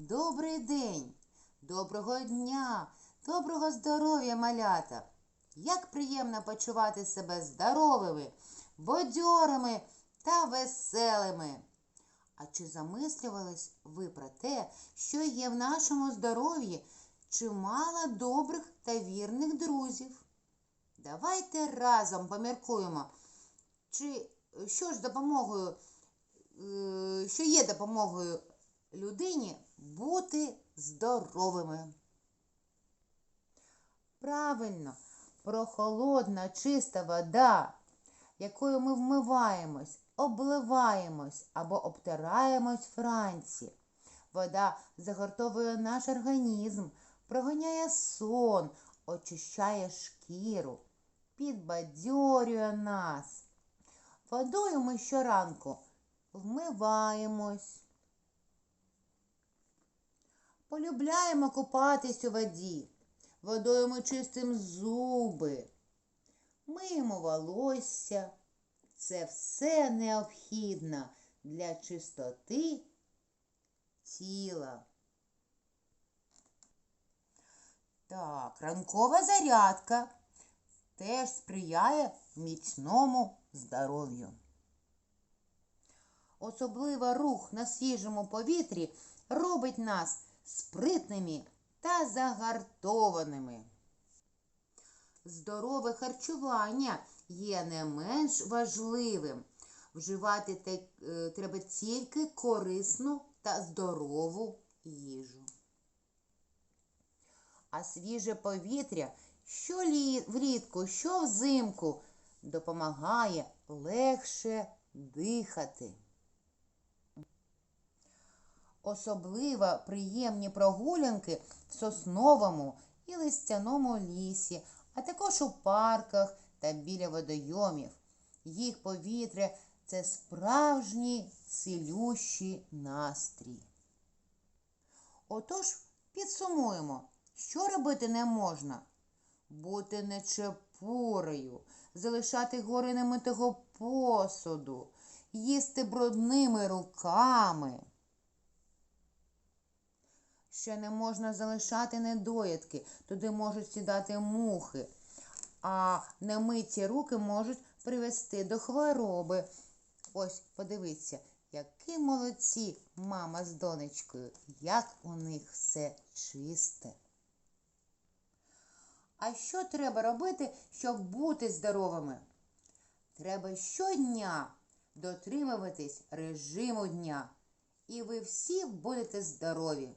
Добрий день, доброго дня, доброго здоров'я, малята. Як приємно почувати себе здоровими, бадьорими та веселими. А чи замислювались ви про те, що є в нашому здоров'ї чимало добрих та вірних друзів? Давайте разом поміркуємо, чи що ж допомогою, е, що є допомогою людині бути здоровими. Правильно, прохолодна, чиста вода, якою ми вмиваємось, обливаємось або обтираємось вранці. Вода загортовує наш організм, проганяє сон, очищає шкіру, підбадьорює нас. Водою ми щоранку вмиваємось. Полюбляємо купатись у воді. Водою ми чистимо зуби, миємо волосся. Це все необхідно для чистоти тіла. Так, ранкова зарядка теж сприяє міцному здоров'ю. Особливо рух на свіжому повітрі робить нас спритними та загартованими. Здорове харчування є не менш важливим. Вживати е, треба тільки корисну та здорову їжу. А свіже повітря, що влітку, що взимку, допомагає легше дихати. Особливо приємні прогулянки в сосновому і листяному лісі, а також у парках та біля водойомів. Їх повітря це справжній цілющий настрій. Отож, підсумуємо, що робити не можна. Бути нечепурою, залишати гори немитого посуду, їсти брудними руками. Ще не можна залишати недоїдки, туди можуть сідати мухи, а немиті руки можуть привести до хвороби. Ось, подивіться, які молодці мама з донечкою, як у них все чисте. А що треба робити, щоб бути здоровими? Треба щодня дотримуватись режиму дня, і ви всі будете здорові.